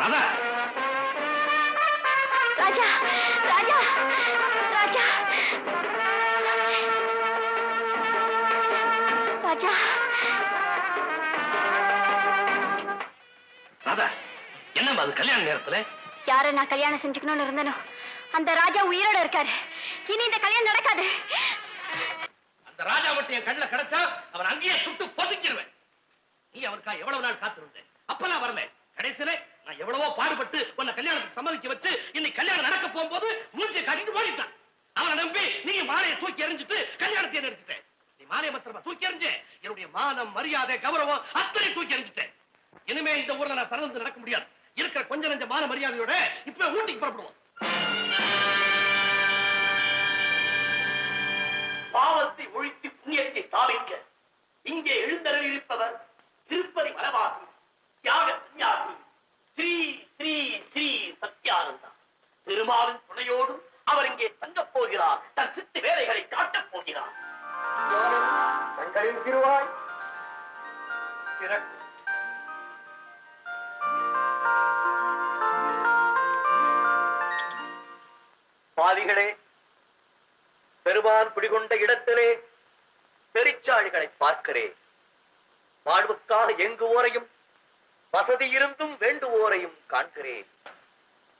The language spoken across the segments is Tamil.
ராஜா ராஜா ராஜா. ராஜா. ராதா என்னம்மா அது கல்யாண நேரத்துல? யார நான் கல்யாணம் செஞ்சுக்கணும்னு இருந்தனோ அந்த ராஜா உயிரோட இருக்காரு. இனி இந்த கல்யாணம் நடக்காது. அந்த ராஜா மட்டும் என் கண்ணுல கிடைச்சா அவன் அங்கேயே சுட்டு பொசுக்கிடுவேன் நீ அவனுக்கா எவ்வளவு நாள் காத்திருந்த? அப்பெல்லாம் வரல. கடைசியில நான் எவ்வளவோ பாடுபட்டு உன்னை கல்யாணத்துக்கு சம்மதிக்க வச்சு இன்னைக்கு கல்யாணம் நடக்க போகும்போது மூஞ்சியை காட்டிட்டு ஓடிட்டான். அவனை நம்பி நீ மாலையை தூக்கி எறிஞ்சிட்டு கல்யாணத்தை நிறுத்திட்ட நீ மாலையை மாத்திரமா தூக்கி எறிஞ்சு என்னுடைய மானம் மரியாதை கௌரவம் அத்தனை தூக்கி எறிஞ்சிட்டேன். இனிமே இந்த ஊர்ல நான் திறந்து நடக்க முடியாது. இருக்கிற கொஞ்ச நஞ்ச மான மரியாதையோட இப்ப ஊட்டிக்கு புறப்படுவோம். பாவத்தை ஒழித்து புண்ணியத்தை சாதிக்க இங்கே எழுந்தருளிருப்பவர் திருப்பதி வனவாசி தியாக சன்னியாசி. ஸ்ரீ ஸ்ரீ ஸ்ரீ சத்யானந்தா. திருமாலின் துணையோடு அவர் இங்கே தங்கப் போகிறார். தன் சித்து வேலைகளை காட்டப் போகிறார். தங்களின் திருவாய் திறக்கும் பாவிகளே பெருமான் குடிகொண்ட இடத்திலே பெரிச்சாழிகளை பார்க்கிறேன். வாழ்வுக்காக எங்குவோரையும் வசதி இருந்தும் வேண்டுவோரையும் காண்கிறேன்.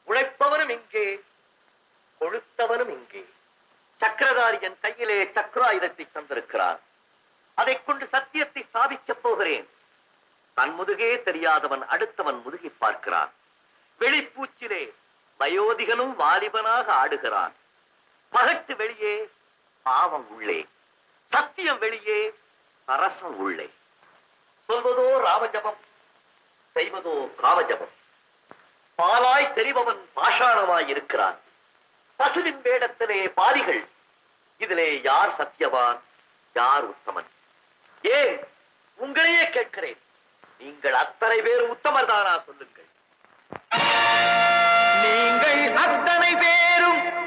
உழைப்பவனும் இங்கே கொழுத்தவனும் இங்கே. சக்கரதாரி என் கையிலே சக்கராயுதத்தை தந்திருக்கிறான் அதைக் கொண்டு சத்தியத்தை ஸ்தாபிக்கப் போகிறேன். தன் முதுகே தெரியாதவன் அடுத்தவன் முதுகி பார்க்கிறான். வெளிப்பூச்சிலே வயோதிகனும் வாலிபனாக ஆடுகிறான். பகட்டு வெளியே பாவம் உள்ளே. சத்தியம் வெளியே அரசம் உள்ளே. சொல்வதோ ராமஜபம். செய்வதோ காமஜபம் பாலாய் தெரிபவன் பாஷாணமாய் இருக்கிறான். பசுவின் வேடத்திலே பாதிகள் இதிலே யார் சத்தியவான்? யார் உத்தமன்? ஏன்? உங்களையே கேட்கிறேன். நீங்கள் அத்தனை பேர் உத்தமர் தானா சொல்லுங்கள். நீங்கள் அத்தனை பேரும்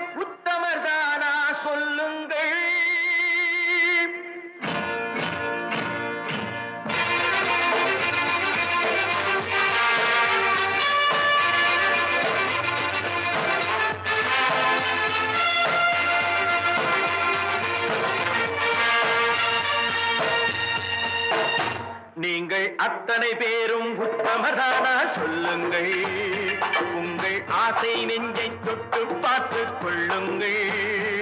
நீங்கள் அத்தனை பேரும் உத்தமதானா சொல்லுங்கள். உங்கள் ஆசை நெஞ்சை தொட்டு பார்த்துக் கொள்ளுங்கள்.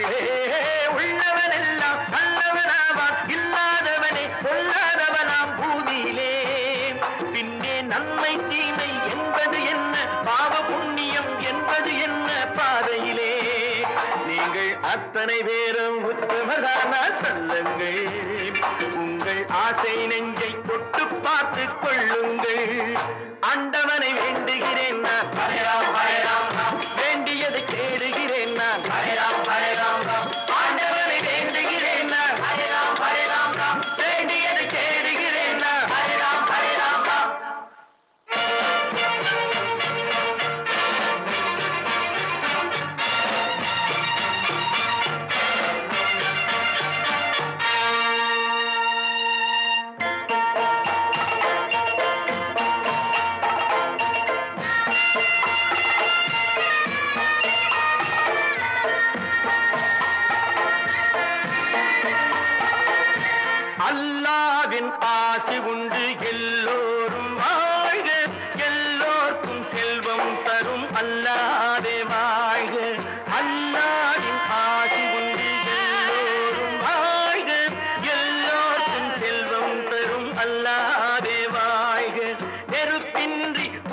அத்தனை பேரும் உத்தமதான சொல்லுங்கள். உங்கள் ஆசை நெஞ்சை தொட்டு பார்த்து கொள்ளுங்கள். அண்டவனை வேண்டுகிறேன் நான். வேண்டியதை கேடுகிறேன் நான்.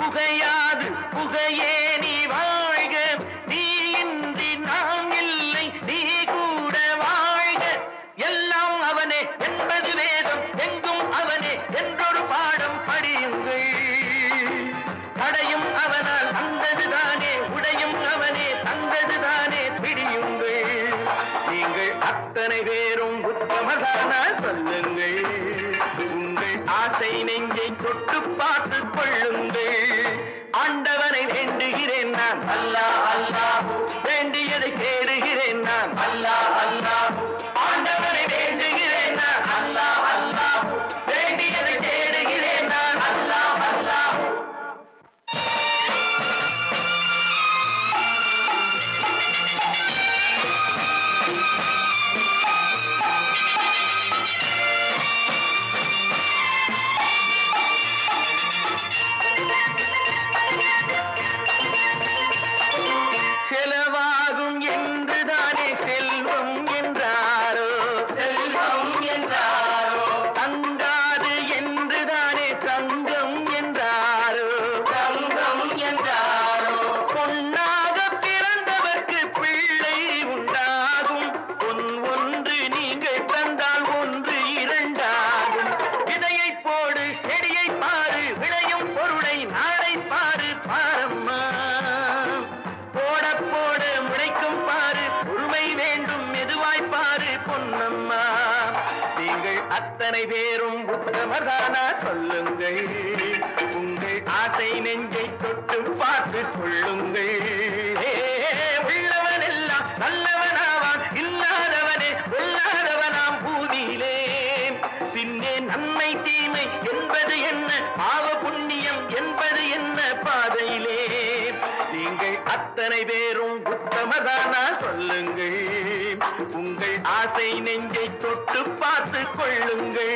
புகையாது புகையே ஆசை நெஞ்சை தொட்டு பார்த்து கொள்ளுங்கள். ஆண்டவனை வேண்டுகிறேன் நான். அல்லா அல்லா. வேண்டியதை கேடுகிறேன் அத்தனை பேரும் உத்தமதானா சொல்லுங்கள். உங்கள் ஆசை நெஞ்சை தொட்டு பார்த்து கொள்ளுங்கள். ஏ, உள்ளவன் எல்லாம் நல்லவனாவான். இல்லாதவனே கொல்லாதவனாம் பூதியிலே பின்னே நன்மை தீமை என்பது என்ன? பாவ புண்ணியம் என்பது நீங்கள் அத்தனை பேரும் உத்தமதானா சொல்லுங்கள். உங்கள் ஆசை நெஞ்சை தொட்டு பார்த்து கொள்ளுங்கள்.